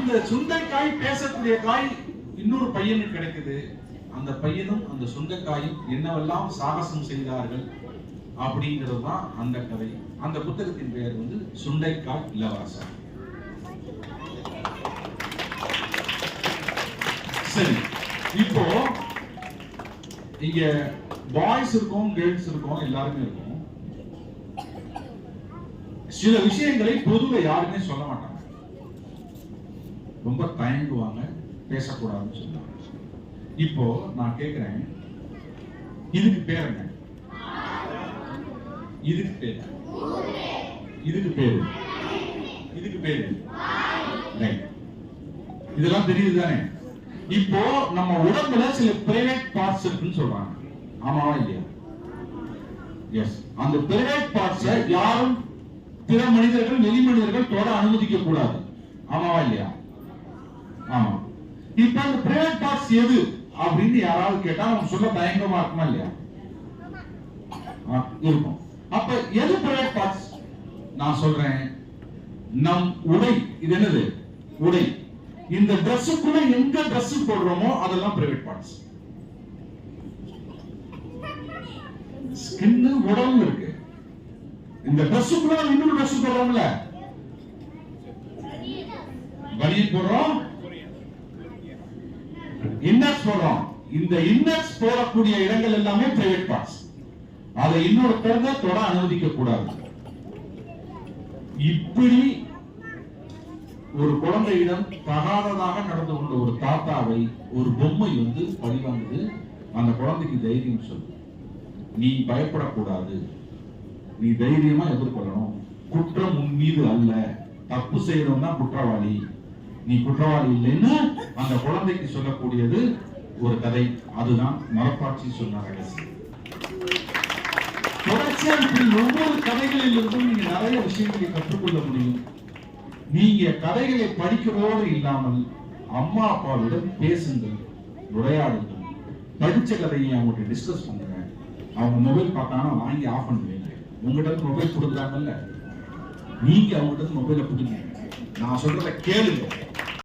அந்த சுண்டைக்காய் பேசக்கூடிய காய் இன்னொரு பையனுக்கு கிடைக்குது. அந்த பையனும் அந்த சுண்டைக்காயும் என்னவெல்லாம் சாகசம் செய்தார்கள் அப்படிங்கிறது தான் அந்த கதை. அந்த புத்தகத்தின் பெயர் வந்து சுண்டைக்காய் இளவரசர். சரி இப்போ இங்க பாய்ஸ் இருக்கும் கேர்ள்ஸ் இருக்கும் எல்லாருமே இருக்கும். சில விஷயங்களை பொதுவை யாருமே சொல்ல மாட்டாங்க. ரொம்ப தயங்குவாங்க பேசக்கூடாதுன்னு சொல்லுவாங்க. இப்போ நான் கேக்குறேன். இதுக்கு பேர் என்ன? இதுக்கு பேர் இதுக்கு பேரு இதுக்கு பேரு இதெல்லாம் தெரியுது தானே? இப்போ நம்ம உடம்புல சில பிரைவேட் பார்ட்ஸ் இருக்குன்னு சொல்றாங்க. ஆமாவா இல்லையா? எஸ் அந்த பிரைவேட் பார்ட்ஸை யாரும் பிற மனிதர்கள் வெளி மனிதர்கள் தொட அனுமதிக்க கூடாது ஆமாவா இல்லையா? ஆமா. இப்ப அந்த பிரேயர் பார்ட்ஸ் எது? அப்படின்னு யாராவது கேட்டா அவங்க சொல்ல பயங்கரமா இருக்குமா இல்லையா? இருக்கும். அப்ப எது பிரேயர் பார்ட்ஸ் நான் சொல்றேன். நம் உடை. இது என்னது? உடை. இந்த ட்ரெஸ்ஸுக்குள்ள எங்க ட்ரெஸ் போடுறோமோ அதெல்லாம் பிரைவேட் பார்ட்ஸ் ஸ்கின் உடம்பு இருக்கு. இந்த ட்ரெஸ்ஸுக்குள்ள இன்னொரு ட்ரெஸ் போடுறோம்ல. பனியன் போடுறோம். இன்னர்ஸ் போடுறோம். இந்த இன்னர்ஸ் போடக்கூடிய இடங்கள் எல்லாமே பிரைவேட் பார்ட்ஸ் அதை இன்னொருத்தருங்க தொட அனுமதிக்க கூடாது இப்படி ஒரு குழந்தையிடம் தகாததாக நடந்து கொண்ட ஒரு தாத்தாவை ஒரு பொம்மை வந்து பழிவாங்குது அந்த குழந்தைக்கு தைரியம் சொல்லு. நீ பயப்படக்கூடாது. நீ தைரியமா எதிர்கொள்ளணும். குற்றம் உன் மீது அல்ல. தப்பு செய்யணும்னா குற்றவாளி. நீ குற்றவாளி இல்லைன்னு அந்த குழந்தைக்கு சொல்லக்கூடியது ஒரு கதை. அதுதான் மரப்பாட்சி சொன்ன ரகசியம் தொடர்ச்சியா இப்படி ஒவ்வொரு கதைகளில் இருந்தும் நீங்க நிறைய விஷயங்களை கற்றுக்கொள்ள முடியும். நீங்க கதைகளை படிக்கிறதோடு இல்லாமல் அம்மா அப்பாவிடம் பேசுங்கள் உரையாடுங்கள். படிச்ச கதையை அவங்ககிட்ட டிஸ்கஸ் பண்ணுங்க. அவங்க மொபைல் பார்த்தாங்கன்னா வாங்கி ஆஃப் பண்ணுவீங்க உங்ககிட்ட மொபைல் கொடுக்குறாங்கல்ல? நீங்க அவங்ககிட்ட மொபைலை கொடுங்க. நான் சொல்றத கேளுங்க